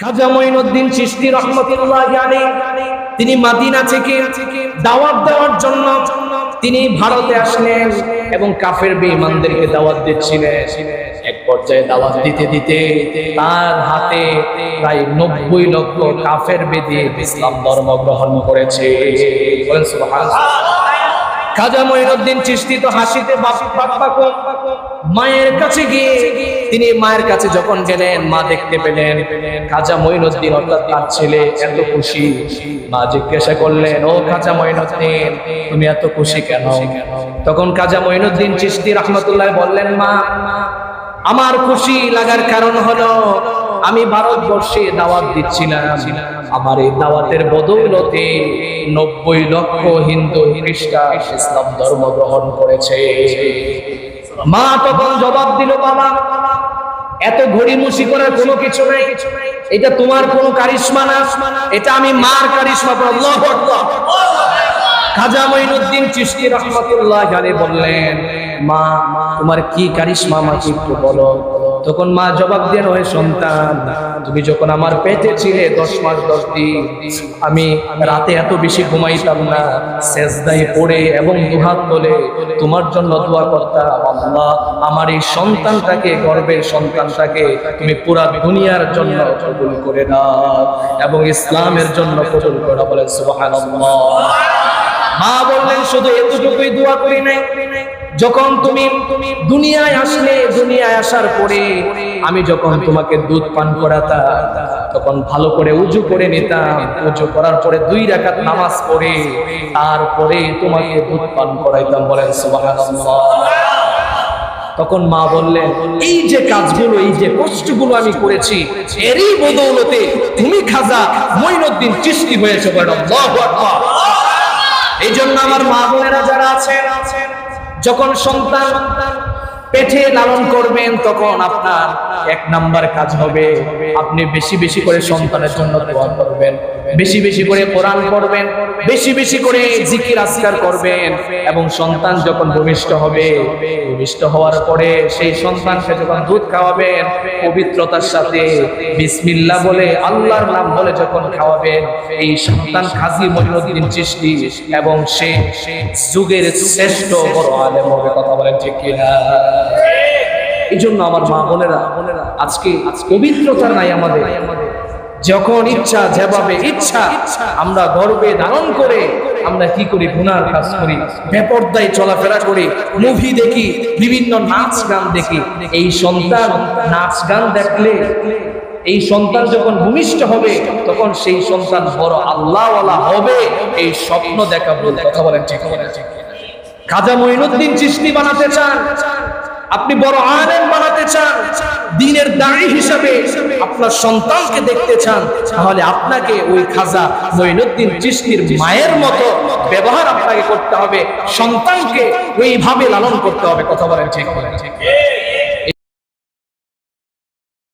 খাজা মঈনুদ্দিন চিশতি রহমতুল্লাহ তিনি মাদিনা থেকে দাওয়াত দেওয়ার জন্য তিনি ভারতে আসলেন এবং কাফের বেঈমানদেরকে দাওয়াত দিচ্ছিলেন এক পর্যায়ে দাওয়াত দিতে দিতে তার হাতে প্রায় নব্বই লক্ষ কাফের বেদে ইসলাম ধর্ম গ্রহণ করেছে বলেন সুবহানাল্লাহ। খাজা মঈনুদ্দিন চিশতি তো হাসিতে। মায়ের কাছে গিয়ে তিনি মায়ের কাছে যখন গেলেন, মা দেখতে পেলেন খাজা মঈনুদ্দিন অর্থাৎ তার ছেলে এত খুশি মা জিজ্ঞাসা করলেন, ও খাজা মঈনুদ্দিন, তুমি এত খুশি কেন তখন খাজা মঈনুদ্দিন চিশতি রহমতুল্লাহ বললেন, মা, আমার খুশি লাগার কারণ হলো আমি ভারতবর্ষে দাওয়াত দিচ্ছিলাম। আমার এই দাওয়াতের বদৌলতে নব্বই লক্ষ হিন্দু খ্রিস্টান ইসলাম ধর্ম গ্রহণ করেছে। মা তখন জবাব দিল, বাবা, এত ঘড়িমুষি করার কোনো কিছু নেই। এটা তোমার কোনো কারিশমা না। এটা আমি মার কারিশমা আল্লাহু আকবার। খাজা মঈনুদ্দিন চিশতি রহমতুল্লাহ আলাইহি বললেন মা, তোমার কি কারিশমা আমাকে একটু বলো। তখন মা জবাব দেন ওই সন্তান, তুমি যখন আমার পেটে ছিলে দশ মাস, দশ দিন, আমি রাতে এত বেশি ঘুমাইতাম না। সেজদায় পড়ে এবং দুহাত তোলে, তোমার জন্য দোয়া করতাম, আল্লাহ, আমার এই সন্তানটাকে, গর্বের সন্তানটাকে তুমি পুরা দুনিয়ার জন্য কবুল করে দাও এবং ইসলামের জন্য কবুল করে বলেন, সুবহানাল্লাহ। মা বললেন, শুধু এতটুকুই দোয়া করি নাই। যখন তুমি দুনিয়ায় আসলে, দুনিয়ায় আসার পরে আমি যখন তোমাকে দুধ পান করাতাম, তখন ভালো করে উজু করে নিতাম, উজু করার পরে দুই রাকাত নামাজ পড়ে, তারপরে তোমাকে দুধ পান করাইতাম। বলেন তখন মা বললেন, এই যে কাজগুলো, এই যে কষ্টগুলো আমি করেছি, এরই বদৌলতে তুমি খাজা মঈনুদ্দিন চিশতি হয়েছে। বলেন এই জন্য আমার মা বোনেরা যারা আছেন, যখন সন্তান পেটে লালন করবেন, তখন আপনার এক নাম্বার কাজ হবে, আপনি বেশি বেশি করে সন্তানের জন্য দোয়া করবেন। বেশি বেশি করে কোরআন পড়বেন বেশি বেশি করে জিকির আসকার করবেন এবং সন্তান যখন ভূমিষ্ঠ হবে ভূমিষ্ঠ হওয়ার পরে সেই সন্তানকে যখন দুধ খাওয়াবেন পবিত্রতার সাথে বিসমিল্লাহ বলে আল্লাহর নাম বলে যখন খাওয়াবেন এই সন্তান খাজি মহিনুদ্দিন চিশতি এবং সে যুগের শ্রেষ্ঠ বড় আলেম হবে কথা বলেন ঠিক কিনা? এই জন্য আমার মা বোনেরা আজকে পবিত্রতা নাই আমাদের। যখন ইচ্ছা যেভাবে ইচ্ছা, আমরা গর্বে ধারণ করে আমরা কি করি? গুনার কাজ করি, বেপর্দায় চলাফেরা করি মুভি দেখি, বিভিন্ন নাচ গান দেখি। এই সন্তান নাচ গান দেখলে, এই সন্তান যখন ভূমিষ্ঠ হবে, তখন সেই সন্তান বড় আল্লাহওয়ালা হবে, এই স্বপ্ন দেখা বলে কথা বলেন ঠিক খাজা মঈনুদ্দিন চিশতি বানাতে চান, আপনি বড় আলেম বানাতে চান দিনের দাঁড়ি হিসাবে আপনার সন্তানকে দেখতে চান, তাহলে আপনাকে ওই খাজা মঈনুদ্দিন চিস্তির মায়ের মতো ব্যবহার আপনাকে করতে হবে, সন্তানকে ওইভাবে লালন করতে হবে। কথা বলেন ঠিক বলেন। ঠিক।